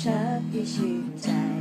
ชักให้ชื่นใจ